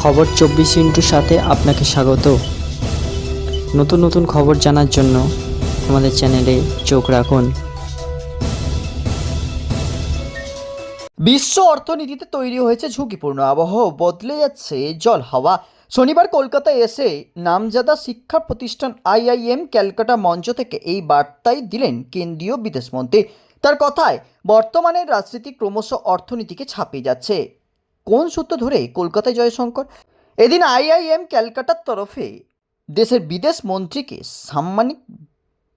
খবর চব্বিশ ইন্টুর সাথে আপনাকে স্বাগত। নতুন নতুন খবর জানার জন্য আমাদের চ্যানেলে চোখ রাখুন। বিশ্ব অর্থনীতিতে তৈরি হয়েছে ঝুঁকিপূর্ণ আবহাওয়া বদলে যাচ্ছে জল হাওয়া। শনিবার কলকাতায় এসে নামজাদা শিক্ষা প্রতিষ্ঠান আইআইএম ক্যালকাটা মঞ্চ থেকে এই বার্তাই দিলেন কেন্দ্রীয় বিদেশমন্ত্রী তার কথায় বর্তমানের রাজনীতি ক্রমশ অর্থনীতিকে ছাপিয়ে যাচ্ছে। কোন সূত্র ধরে কলকাতায় জয়শঙ্কর? এদিন আইআইএম ক্যালকাটার তরফে দেশের বিদেশ মন্ত্রীকে সাম্মানিক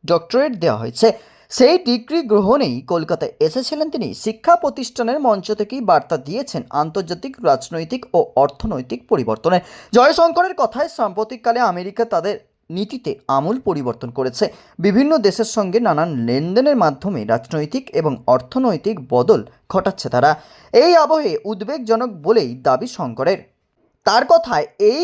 ডক্টরেট দেওয়া হয়েছে। সেই ডিগ্রি গ্রহণেই কলকাতায় এসেছিলেন তিনি। শিক্ষা প্রতিষ্ঠানের মঞ্চ থেকেই বার্তা দিয়েছেন আন্তর্জাতিক রাজনৈতিক ও অর্থনৈতিক পরিবর্তনের। জয়শঙ্করের কথায় সাম্প্রতিককালে আমেরিকা তাদের নীতিতে আমূল পরিবর্তন করেছে। বিভিন্ন দেশের সঙ্গে নানান লেনদেনের মাধ্যমে রাজনৈতিক এবং অর্থনৈতিক বদল ঘটাচ্ছে তারা। এই আবহে উদ্বেগজনক বলেই দাবি শঙ্করের। তার কথায়, এই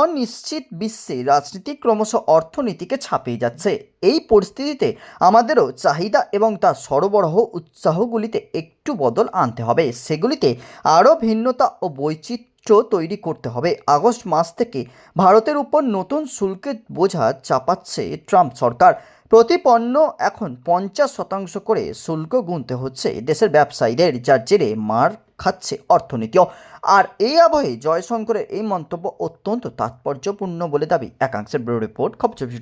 অনিশ্চিত বিশ্বে রাজনীতি ক্রমশ অর্থনীতিকে ছাপিয়ে যাচ্ছে। এই পরিস্থিতিতে আমাদেরও চাহিদা এবং তার সরবরাহ উৎসাহগুলিতে একটু বদল আনতে হবে। সেগুলিতে আরও ভিন্নতা ও বৈচিত্র্য তৈরি করতে হবে। আগস্ট মাস থেকে ভারতের উপর নতুন শুল্কের বোঝা চাপাচ্ছে ট্রাম্প সরকার। প্রতি পণ্য এখন পঞ্চাশ শতাংশ করে শুল্ক গুনতে হচ্ছে দেশের ব্যবসায়ীদের, যার জেরে মার খাচ্ছে অর্থনীতিও। আর এই আবহে জয়শঙ্করের এই মন্তব্য অত্যন্ত তাৎপর্যপূর্ণ বলে দাবি। একাংশের ব্যুরো রিপোর্ট, খবর চব্বিশ